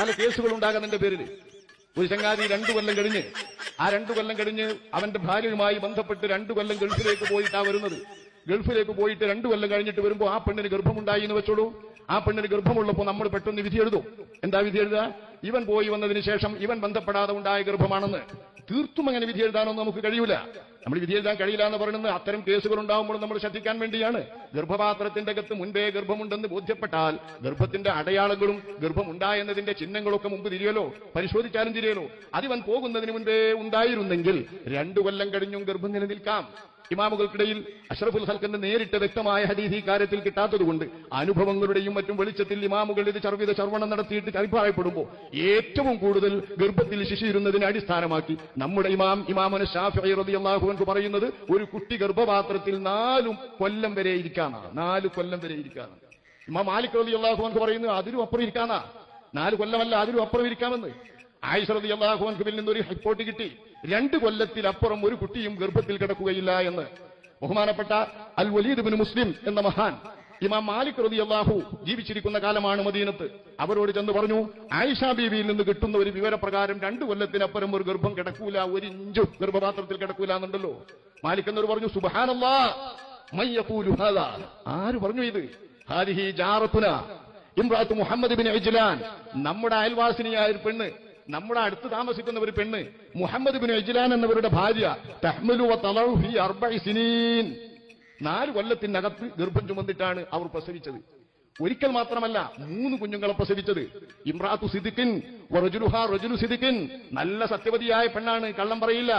പല കേസുകൾ ഉണ്ടാകുന്നതിന്റെ പേരിൽ ഒരു ചങ്ങാതി രണ്ടു കൊല്ലം കഴിഞ്ഞ് ആ രണ്ടു കൊല്ലം കഴിഞ്ഞ് അവന്റെ ഭാര്യയുമായി ബന്ധപ്പെട്ട് രണ്ടു കൊല്ലം ഗൾഫിലേക്ക് പോയിട്ടാ വരുന്നത്. ഗൾഫിലേക്ക് പോയിട്ട് രണ്ടു കൊല്ലം കഴിഞ്ഞിട്ട് വരുമ്പോൾ ആ പെണ്ണിന് ഗർഭമുണ്ടായി എന്ന് വെച്ചോളൂ. ആ പെണ്ണിന് ഗർഭമുള്ളപ്പോൾ നമ്മൾ പെട്ടെന്ന് വിധി എഴുതും. എന്താ വിധി എഴുതുക? ഇവൻ പോയി വന്നതിന് ശേഷം ഇവൻ ബന്ധപ്പെടാതെ ഉണ്ടായ ഗർഭമാണെന്ന് തീർത്തും അങ്ങനെ വിധി എഴുതാനൊന്നും നമുക്ക് കഴിയൂല. നമ്മൾ വിധി എഴുതാൻ കഴിയില്ല എന്ന് പറയുന്നത് അത്തരം കേസുകൾ ഉണ്ടാകുമ്പോൾ നമ്മൾ ശ്രദ്ധിക്കാൻ വേണ്ടിയാണ്. ഗർഭപാത്രത്തിന്റെ അകത്ത് മുൻപേ ഗർഭമുണ്ടെന്ന് ബോധ്യപ്പെട്ടാൽ ഗർഭത്തിന്റെ അടയാളങ്ങളും ഗർഭമുണ്ടായെന്നതിന്റെ ചിഹ്നങ്ങളൊക്കെ മുമ്പ് തിരിയലോ പരിശോധിച്ചാലും തിരിയലോ. അതിവൻ പോകുന്നതിന് മുൻപേ ഉണ്ടായിരുന്നെങ്കിൽ രണ്ടു കൊല്ലം കഴിഞ്ഞും ഗർഭം നിലനിൽക്കാം. ഇമാമുകൾക്കിടയിൽ അഷ്റഫുൽ ഹൽക്കന്റെ നേരിട്ട് വ്യക്തമായ ഹദീസ് ഈ കാര്യത്തിൽ കിട്ടാത്തതുകൊണ്ട് അനുഭവങ്ങളുടെയും മറ്റും വെളിച്ചത്തിൽ ഇമാമുകൾ ഇത് ചർവിത ചർവണം നടത്തിയിട്ട് അഭിപ്രായപ്പെടുമ്പോൾ ഏറ്റവും കൂടുതൽ ഗർഭത്തിൽ ശിശിരുന്നതിനെ അടിസ്ഥാനമാക്കി നമ്മുടെ ഇമാം ഇമാമന ഷാഫി അൻഹു പറയുന്നത് ഒരു കുട്ടി ഗർഭപാത്രത്തിൽ നാലും കൊല്ലം വരെ ഇരിക്കാനാണ്. നാല് കൊല്ലം വരെ ഇരിക്കാനാണ്. ഇമാം മാലിക് റബി അള്ളാഹു അൻഹു പറയുന്നത് അതിലും അപ്പുറം ഇരിക്കാനാ. നാല് കൊല്ലമല്ല അതിലും അപ്പുറം ഇരിക്കാമെന്ന്. ആയിഷ റബി റളിയല്ലാഹു അൻഹുവിൽ നിന്നൊരു റിപ്പോർട്ട് കിട്ടി. രണ്ട് കൊല്ലത്തിൽ അപ്പുറം ഒരു കുട്ടിയും ഗർഭത്തിൽ കിടക്കുകയില്ല എന്ന്. ബഹുമാനപ്പെട്ട അൽ വലീദ് ബിൻ മുസ്ലിം എന്ന മഹാൻ ഇമാം മാലിക് റളിയല്ലാഹു ജീവിച്ചിരിക്കുന്ന കാലമാണ് മദീനത്ത്. അവരോട് ചെന്ന് പറഞ്ഞു ആയിഷ ബീവിയിൽ നിന്ന് കിട്ടുന്ന ഒരു വിവരപ്രകാരം രണ്ടു കൊല്ലത്തിനപ്പുറം ഒരു ഗർഭം കിടക്കൂല ഒരു ഇഞ്ചും ഗർഭപാത്രത്തിൽ കിടക്കൂല എന്നുണ്ടല്ലോ. മാലിക് എന്നൊരു പറഞ്ഞു സുബഹാനല്ലാ ആര് പറഞ്ഞു ഇത്? ഹാദിഹി ജാറത്തുന ഇമ്രാത്ത് മുഹമ്മദ് ബിൻ ഇജ്ലാൻ. നമ്മുടെ അയൽവാസിനിയായ ഒരു പെണ്ണ് നമ്മുടെ അടുത്ത് താമസിക്കുന്ന ഒരു പെണ്ണ് മുഹമ്മദ് ബിൻ ഇജ്ലാൻ എന്നവരുടെ ഭാര്യ തഹ്മലു തളഉ ഫീ സിനീൻ. നാല് കൊല്ലത്തിനകത്ത് ഗർഭം ചുമന്നിട്ടാണ് അവർ പ്രസവിച്ചത്. ഒരിക്കൽ മാത്രമല്ല മൂന്ന് കുഞ്ഞുങ്ങളെ പ്രസവിച്ചത്. ഇമ്രാത്തു സിദിക്കിൻ റജുലുഹ റജുലു സിദിക്കിൻ നല്ല സത്യവതിയായ പെണ്ണാണ് കള്ളം പറയില്ല.